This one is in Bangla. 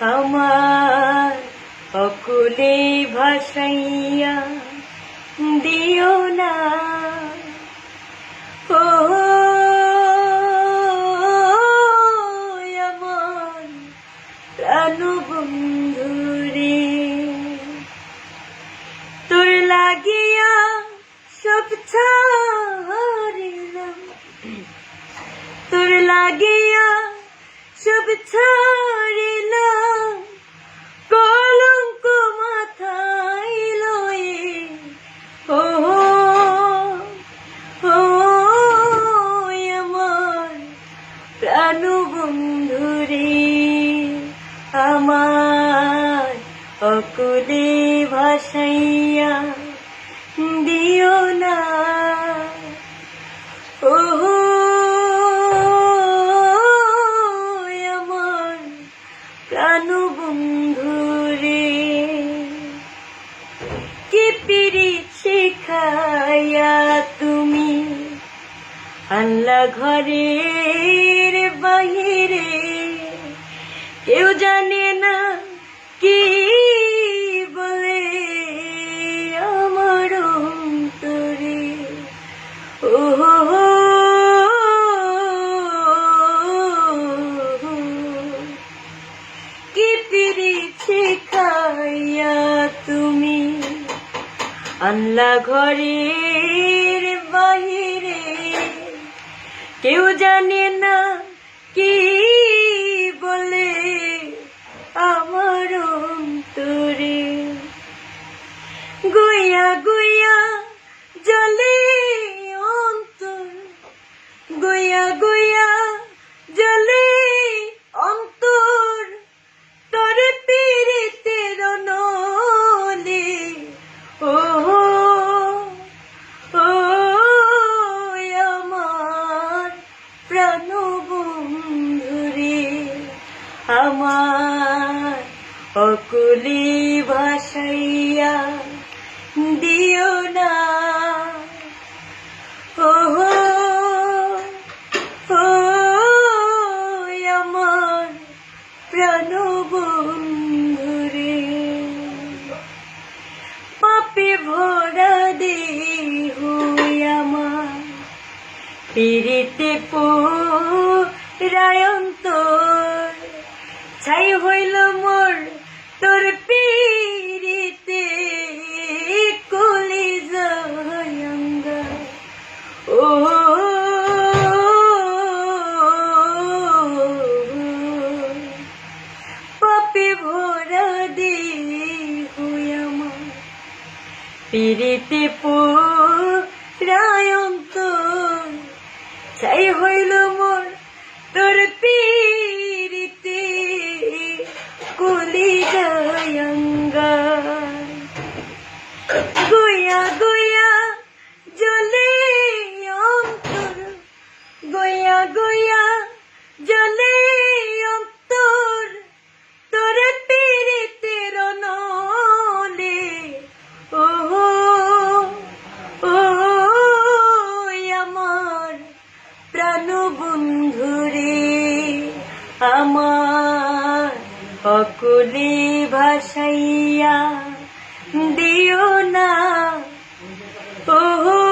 আমার অকুলে ভাসাইয়া দিও না। ও আমার প্রাণ বন্ধুরে তোর লাগিয়া সব ছাড়িলাম তোর লাগিয়া সব ছাড়িলাম আমার অকুলে ভাসাইয়া দিও না। ও আমার প্রাণ বন্ধুরে কি পিড়ি শেখাইয়া তুমি আল্লাহ ঘরের বাহিরে? কেউ জানে না কি বলে আমার অন্তরে। ও কি পিড়িছে খাইয়া তুমি? আল্লাহ ঘরের বাহিরে। কেউ জানে না কি আমার অকুলি ভাসাইয়া দিও না। ও ও আমার প্রাণ বন্ধুরে পাপে ভরা দেহ আমার পিড়িতে রায়ন্তর ছাই হইল মোর, তোর পিড়িতে কলি জয়ঙ্গা ও, পাপে ভরা দেহ আমার। পিড়িতে রায়ন্ত চাই হইল মোর, তোর পিড়িতে গুয়া জলে অন্তর, তোর পীড়িতের নলে। ও ও আমার প্রাণ বন্ধুরে আমার অকুলে ভাসাইয়া দিও না। ও